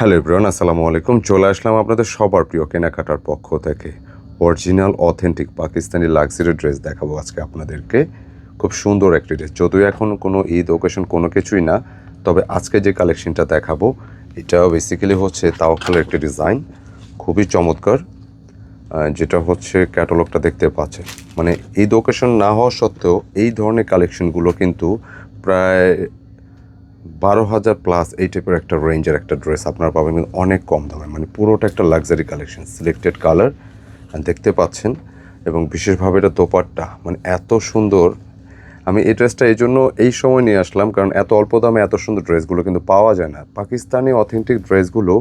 Hello Ibran আসসালামু আলাইকুম। চলে আসলাম আপনাদের সবার প্রিয় কেনাকাটার পক্ষ থেকে। Original, authentic Pakistani luxury dress দেখাবো আজকে আপনাদেরকে। খুব সুন্দর একটি ড্রেস। যদিও এখন কোনো ঈদ ওকেশন কোনো কিছুই না, তবে আজকে যে কালেকশনটা দেখাবো এটা বেসিক্যালি হচ্ছে তাওয়াক্কালের একটি ডিজাইন খুবই চমৎকার। যেটা হচ্ছে ক্যাটালগটা দেখতে পাচ্ছেন। মানে ঈদ ওকেশন না হওয়া সত্ত্বেও এই ধরনের কালেকশনগুলো কিন্তু প্রায় বারো হাজার প্লাস এই টাইপের একটা রেঞ্জের একটা ড্রেস আপনারা পাবেন কিন্তু অনেক কম দামে। মানে পুরোটা একটা লাক্সারি কালেকশন সিলেক্টেড কালার দেখতে পাচ্ছেন। এবং বিশেষভাবে এটা দোপাট্টা। মানে এত সুন্দর। আমি এই ড্রেসটা এই জন্য এই সময় নিয়ে আসলাম কারণ এত অল্প দামে এত সুন্দর ড্রেসগুলো কিন্তু পাওয়া যায় না। পাকিস্তানি অথেন্টিক ড্রেসগুলো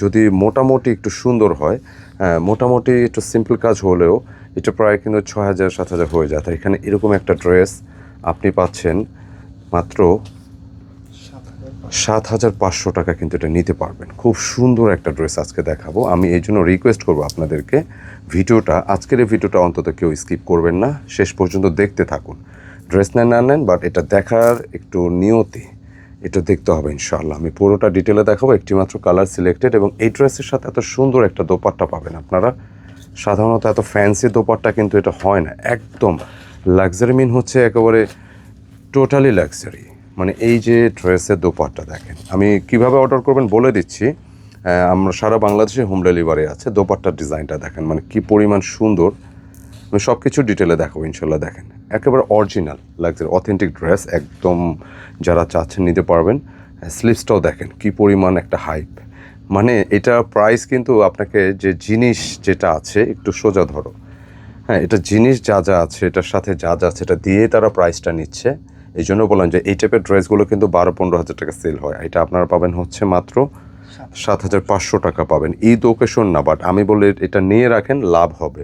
যদি মোটামুটি একটু সুন্দর হয় হ্যাঁ, মোটামুটি একটু সিম্পল কাজ হলেও এটা প্রায় কিন্তু ছয় হাজার সাত হাজার হয়ে যায়। তাই এখানে এরকম একটা ড্রেস আপনি পাচ্ছেন মাত্র সাত হাজার পাঁচশো টাকা কিন্তু এটা নিতে পারবেন। খুব সুন্দর একটা ড্রেস আজকে দেখাবো। আমি এই জন্য রিকোয়েস্ট করব আপনাদেরকে। ভিডিওটা, আজকের এই ভিডিওটা অন্তত কেউ স্কিপ করবেন না। শেষ পর্যন্ত দেখতে থাকুন। ড্রেস নেন না নেন বাট এটা দেখার একটু নিয়তি। এটা দেখতে হবে ইনশাআল্লাহ। আমি পুরোটা ডিটেলে দেখাবো একটি মাত্র কালার সিলেক্টেড এবং এই ড্রেসের সাথে এত সুন্দর একটা দোপাট্টা পাবেন আপনারা। সাধারণত এত ফ্যান্সি দোপাট্টা কিন্তু এটা হয় না। একদম লাক্সারি মিন হচ্ছে একেবারে টোটালি লাক্সারি মানে এই যে ড্রেসের দোপাট্টা দেখেন, আমি কীভাবে অর্ডার করবেন বলে দিচ্ছি আমরা সারা বাংলাদেশে হোম ডেলিভারি আছে, দোপাট্টার ডিজাইনটা দেখেন মানে কি পরিমাণ সুন্দর। আমি সব কিছু ডিটেলে দেখাবো ইনশাল্লাহ দেখেন। একেবারে অরিজিনাল লাক্সারি অথেন্টিক ড্রেস একদম যারা চাচ্ছেন নিতে পারবেন স্লিপসটাও দেখেন, কি পরিমাণ একটা হাইপ মানে এটা প্রাইস কিন্তু আপনাকে যে জিনিস যেটা আছে, একটু সোজা ধরো। হ্যাঁ এটা জিনিস যা যা আছে, এটার সাথে যা যা আছে, এটা দিয়ে তারা প্রাইসটা নিচ্ছে। এই জন্য বললাম যে এই টাইপের ড্রেসগুলো কিন্তু বারো পনেরো হাজার টাকা সেল হয়। এটা আপনারা পাবেন হচ্ছে মাত্র সাত হাজার পাঁচশো টাকা পাবেন। ঈদ ওকেশন না বাট আমি বলে এটা নিয়ে রাখেন, লাভ হবে।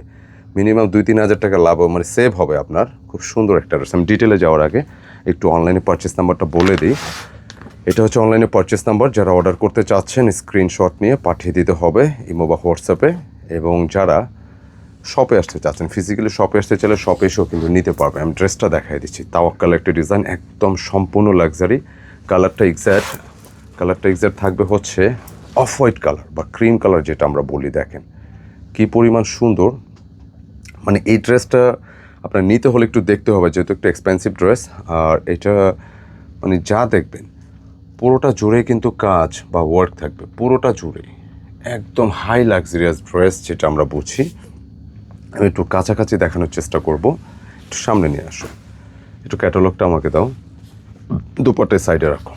মিনিমাম দুই তিন হাজার টাকা লাভ মানে সেভ হবে আপনার। খুব সুন্দর একটা ড্রেস আমি ডিটেলে যাওয়ার আগে একটু অনলাইনে পারচেস নাম্বারটা বলে দিই। এটা হচ্ছে অনলাইনে পারচেস নাম্বার যারা অর্ডার করতে চাচ্ছেন স্ক্রিনশট নিয়ে পাঠিয়ে দিতে হবে ইমো বা হোয়াটসঅ্যাপে। এবং যারা শপে আসতে চাচ্ছেন ফিজিক্যালি শপে আসতে চাইলে শপে এসেও কিন্তু নিতে পারবে। আমি ড্রেসটা দেখাই দিচ্ছি। তাওয়াক্কাল একটা ডিজাইন একদম সম্পূর্ণ লাক্সারি কালারটা এক্স্যাক্ট কালারটা এক্স্যাক্ট থাকবে হচ্ছে অফ হোয়াইট কালার বা ক্রিম কালার যেটা আমরা বলি, দেখেন। কি পরিমাণ সুন্দর। মানে এই ড্রেসটা আপনার নিতে হলে একটু দেখতে হবে, যেহেতু একটু এক্সপেন্সিভ ড্রেস আর এটা মানে যা দেখবেন, পুরোটা জুড়ে কিন্তু কাজ বা ওয়ার্ক থাকবে। পুরোটা জুড়ে। একদম হাই লাক্সারিয়াস ড্রেস যেটা আমরা বুঝি। আমি একটু কাছাকাছি দেখানোর চেষ্টা করব। একটু সামনে নিয়ে আসো। একটু ক্যাটালগটা আমাকে দাও। দুপাটের সাইডে রাখো।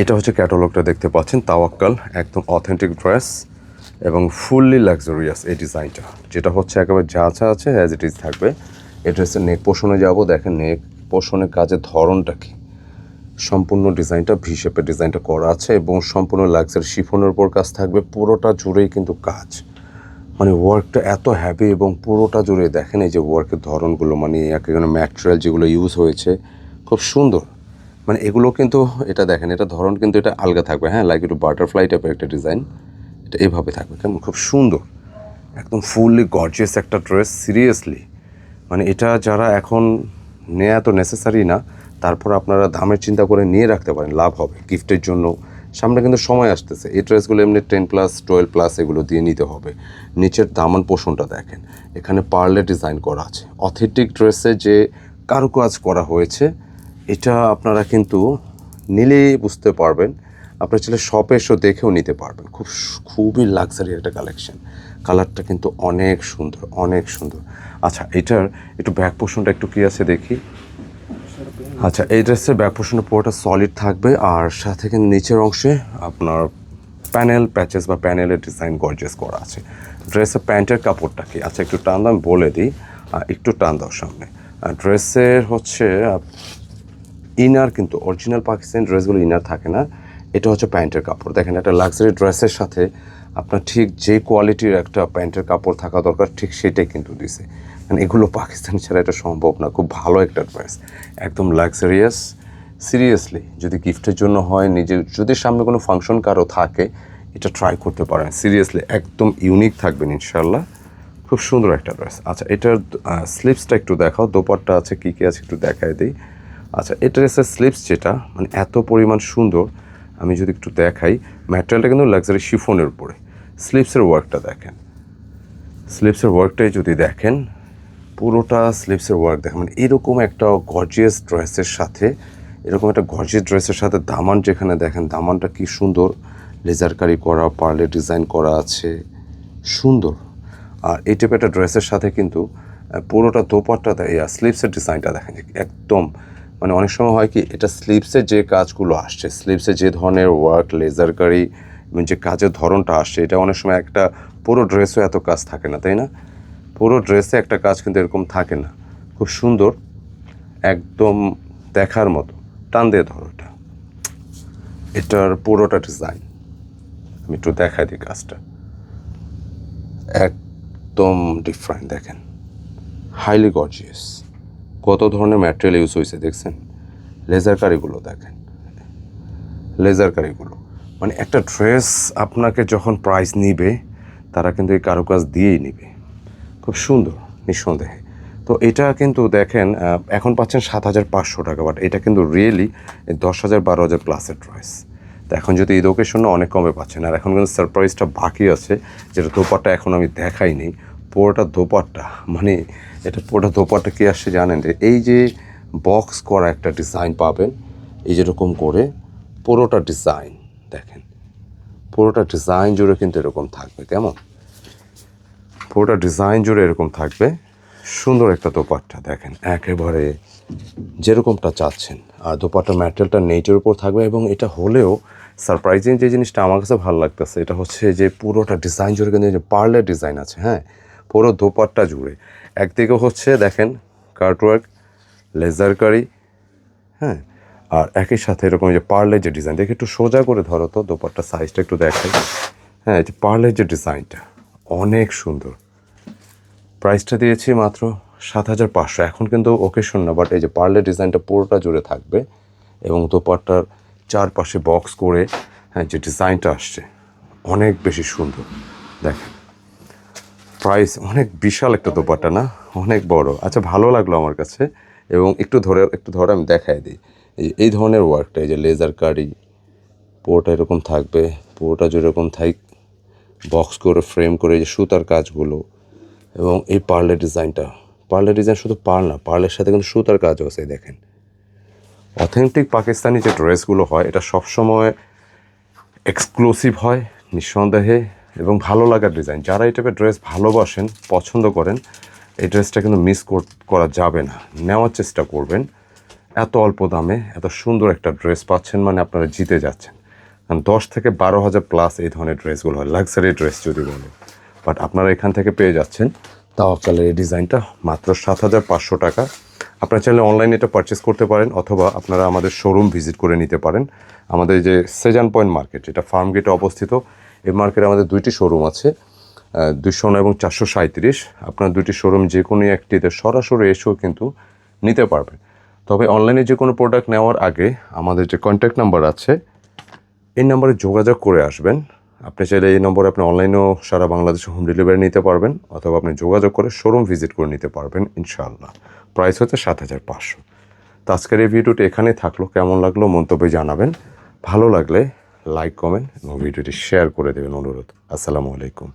এটা হচ্ছে ক্যাটালগটা দেখতে পাচ্ছেন, তাওয়াক্কাল, একদম অথেন্টিক ড্রেস এবং ফুললি লাক্সারিয়াস এই ডিজাইনটা যেটা হচ্ছে একেবারে যা যা আছে অ্যাজ ইট ইজ থাকবে। এই ড্রেসের নেক পোষণে যাব, দেখেন নেক পোষণের কাজের ধরনটা কি। সম্পূর্ণ ডিজাইনটা ভি শেপের ডিজাইনটা করা আছে এবং সম্পূর্ণ লাক্সারি শিফনের উপর কাজ থাকবে। পুরোটা জুড়েই কিন্তু কাজ। মানে ওয়ার্কটা এত হ্যাভি এবং পুরোটা জুড়ে দেখেন এই যে ওয়ার্কের ধরনগুলো মানে এক এখানে ম্যাটেরিয়াল যেগুলো ইউজ হয়েছে, খুব সুন্দর। মানে এগুলো কিন্তু এটা দেখেন, এটা ধরন কিন্তু এটা আলগা থাকবে হ্যাঁ? লাইক একটু বাটারফ্লাই টাইপের একটা ডিজাইন এটা এভাবে থাকবে, কেমন? খুব সুন্দর। একদম ফুললি গর্জিয়াস একটা ড্রেস সিরিয়াসলি মানে এটা যারা এখন নেওয়া তো নেসেসারি না, তারপর আপনারা দামের চিন্তা করে নিয়ে রাখতে পারেন, লাভ হবে। গিফটের জন্য সামনে কিন্তু সময় আসতেছে। এই ড্রেসগুলো এমনি টেন প্লাস টুয়েলভ প্লাস এগুলো দিয়ে নিতে হবে। নিচের দামান পোষণটা দেখেন। এখানে পার্লে ডিজাইন করা আছে। অথেন্টিক ড্রেসে যে কারুকাজ করা হয়েছে, এটা আপনারা কিন্তু নিলেই বুঝতে পারবেন। আপনার ছেলে শপে এসেও দেখেও নিতে পারবেন। খুব খুবই লাক্সারি একটা কালেকশন কালারটা কিন্তু অনেক সুন্দর অনেক সুন্দর। আচ্ছা এটার একটু ব্যাক পোষণটা একটু কী আছে দেখি। আচ্ছা এই ড্রেসের ব্যাক পোর্শনটা পুরোটা সলিড থাকবে আর সাথে কিন্তু নিচের অংশে আপনার প্যানেল প্যাচেস বা প্যানেলের ডিজাইন গর্জেস করা আছে। ড্রেসের প্যান্টের কাপড়টা কি? আচ্ছা একটু টান দাও, আমি বলে দিই। একটু টান দাও সামনে। ড্রেসের হচ্ছে ইনার কিন্তু অরিজিনাল পাকিস্তানি ড্রেসগুলো ইনার থাকে না। এটা হচ্ছে প্যান্টের কাপড়। দেখেন, একটা লাক্সারি ড্রেসের সাথে আপনার ঠিক যে কোয়ালিটির একটা প্যান্টের কাপড় থাকা দরকার, ঠিক সেটাই কিন্তু দিছে। মানে এগুলো পাকিস্তান ছাড়া এটা সম্ভব না। খুব ভালো একটা ড্রেস একদম লাক্সারিয়াস সিরিয়াসলি যদি গিফটের জন্য হয়, নিজের, যদি সামনে কোনো ফাংশন কারও থাকে, এটা ট্রাই করতে পারেন। সিরিয়াসলি একদম ইউনিক থাকবেন ইনশাল্লাহ খুব সুন্দর একটা ড্রেস আচ্ছা এটার স্লিপসটা একটু দেখাও। দোপারটা আছে, কী কী আছে একটু দেখায় দিই। আচ্ছা এটা ড্রেসের স্লিপস যেটা মানে এত পরিমাণ সুন্দর, আমি যদি একটু দেখাই ম্যাটেরিয়ালটা কিন্তু লাক্সারি শিফনের উপরে। স্লিপসের ওয়ার্কটা দেখেন। স্লিপসের ওয়ার্কটাই যদি দেখেন পুরোটা স্লিপসের ওয়ার্ক দেখেন মানে এরকম একটা গর্জিয়াস ড্রেসের সাথে, এরকম একটা গর্জিয়াস ড্রেসের সাথে দামান যেখানে দেখেন, দামানটা কি সুন্দর। লেজারকারি করা পার্লে ডিজাইন করা আছে, সুন্দর। আর এই টাইপের একটা ড্রেসের সাথে কিন্তু পুরোটা দোপাট্টা স্লিপসের ডিজাইনটা দেখেন একদম। মানে অনেক সময় হয় কি, এটা স্লিপসের যে কাজগুলো আসছে স্লিপসে যে ধরনের ওয়ার্ক লেজারকারি যে কাজের ধরনটা আসছে, এটা অনেক সময় একটা পুরো ড্রেসও এত কাজ থাকে না, তাই না? পুরো ড্রেসে একটা কাজ কিন্তু এরকম থাকে না। খুব সুন্দর, একদম দেখার মতো, টান দিয়ে ধরো এটা। এটার পুরোটা ডিজাইন আমি একটু দেখাই দিই কাজটা। একদম ডিফারেন্ট দেখেন। হাইলি গর্জিয়াস কত ধরনের ম্যাটেরিয়াল ইউজ হয়েছে, দেখছেন? লেজার কারিগুলো, দেখেন। লেজার কারিগুলো। মানে একটা ড্রেস আপনাকে যখন প্রাইস নিবে, তারা কিন্তু এই কারুকাজ দিয়েই নিবে। খুব সুন্দর, নিঃসন্দেহে। তো এটা কিন্তু দেখেন এখন পাচ্ছেন সাত হাজার পাঁচশো টাকা বাট এটা কিন্তু রিয়েলি দশ হাজার বারো হাজার প্লাসের ড্রেস তো এখন যদি ঈদ ওকেশনে অনেক কমে পাচ্ছেন, আর এখন কিন্তু সারপ্রাইজটা বাকি আছে, যেটা দোপাট্টা এখন আমি দেখাইনি, পুরোটা দোপাট্টা। মানে এটা পুরোটা দোপাট্টা কী আসছে জানেন? যে এই যে বক্স করা একটা ডিজাইন পাবেন, এই যেরকম করে পুরোটা ডিজাইন দেখেন। পুরোটা ডিজাইন জুড়ে কিন্তু এরকম থাকবে, কেমন? পুরোটা ডিজাইন জুড়ে এরকম থাকবে। সুন্দর একটা দোপাট্টা, দেখেন, একেবারে যেরকমটা চাচ্ছেন। আর দোপাট্টা ম্যাটেরিয়ালটা নেটের উপর থাকবে এবং এটা হলেও সারপ্রাইজিং যে জিনিসটা আমার কাছে ভালো লাগতেছে, এটা হচ্ছে যে পুরোটা ডিজাইন জুড়ে কিন্তু পার্লের ডিজাইন আছে হ্যাঁ? পুরো দোপাট্টা জুড়ে। একদিকে হচ্ছে, দেখেন কার্টওয়ার্ক লেজার কারি হ্যাঁ? আর একই সাথে এরকম যে পার্লের যে ডিজাইন দেখে একটু সোজা করে ধরো তো দোপাট্টা সাইজটা একটু দেখাই। হ্যাঁ যে পার্লের যে ডিজাইনটা অনেক সুন্দর। প্রাইসটা দিয়েছি মাত্র সাত হাজার পাঁচশো। এখন কিন্তু ওকেশন না বাট এই যে পার্লের ডিজাইনটা পুরোটা জুড়ে থাকবে এবং দোপাট্টার চারপাশে বক্স করে হ্যাঁ যে ডিজাইনটা আসছে, অনেক বেশি সুন্দর। দেখেন প্রাইস অনেক বিশাল একটা দোপাট্টা না? অনেক বড়। আচ্ছা ভালো লাগল আমার কাছে। এবং একটু ধরে একটু ধরে আমি দেখাই দিই। এই এই ধরনের ওয়ার্কটা এই যে লেজার কারি পুরোটা এরকম থাকবে, পুরোটা যেরকম থাক বক্স করে ফ্রেম করে যে সুতার কাজগুলো এবং এই পার্লের ডিজাইনটা, পার্লের ডিজাইন শুধু পার্ল না, পার্লের সাথে কিন্তু সুতার কাজও আছে দেখেন। অথেন্টিক পাকিস্তানি যে ড্রেসগুলো হয়, এটা সবসময় এক্সক্লুসিভ হয়, নিঃসন্দেহে, এবং ভালো লাগার ডিজাইন। যারা এই টাইপের ড্রেস ভালোবাসেন, পছন্দ করেন, এই ড্রেসটা কিন্তু মিস করা যাবে না। নেওয়ার চেষ্টা করবেন। এত অল্প দামে, এত সুন্দর একটা ড্রেস পাচ্ছেন মানে আপনারা জিতে যাচ্ছেন। কারণ দশ থেকে বারো হাজার প্লাস এই ধরনের ড্রেসগুলো হয় লাক্সারি ড্রেস যদি বলে বাট আপনারা এখান থেকে পেয়ে যাচ্ছেন। তাওয়াক্কালের এই ডিজাইনটা মাত্র সাত হাজার পাঁচশো টাকা। আপনারা চাইলে অনলাইনে এটা পারচেস করতে পারেন অথবা আপনারা আমাদের শোরুম ভিজিট করে নিতে পারেন। আমাদের যে সেজান পয়েন্ট মার্কেট এটা ফার্ম গেটে অবস্থিত, এই মার্কেটে আমাদের দুইটি শোরুম আছে দুশো এবং চারশো সাঁত্রিশ আপনার দুইটি শোরুম যে কোনো একটিতে সরাসরি এসেও কিন্তু নিতে পারবেন। তবে অনলাইনে যে কোনো প্রোডাক্ট নেওয়ার আগে আমাদের যে কন্ট্যাক্ট নাম্বার আছে, এই নাম্বারে যোগাযোগ করে আসবেন। আপনি চাইলে এই নম্বরে আপনি অনলাইনেও সারা বাংলাদেশে হোম ডেলিভারি নিতে পারবেন, অথবা আপনি যোগাযোগ করে শোরুম ভিজিট করে নিতে পারবেন, ইনশাআল্লাহ। প্রাইস হচ্ছে সাত হাজার পাঁচশো। তো আজকের এই ভিডিওটি এখানে থাকল। কেমন লাগল মন্তব্যে জানাবেন। ভালো লাগলে লাইক কমেন্ট এবং ভিডিওটি শেয়ার করে দেবেন অনুরোধ। আসসালামু আলাইকুম।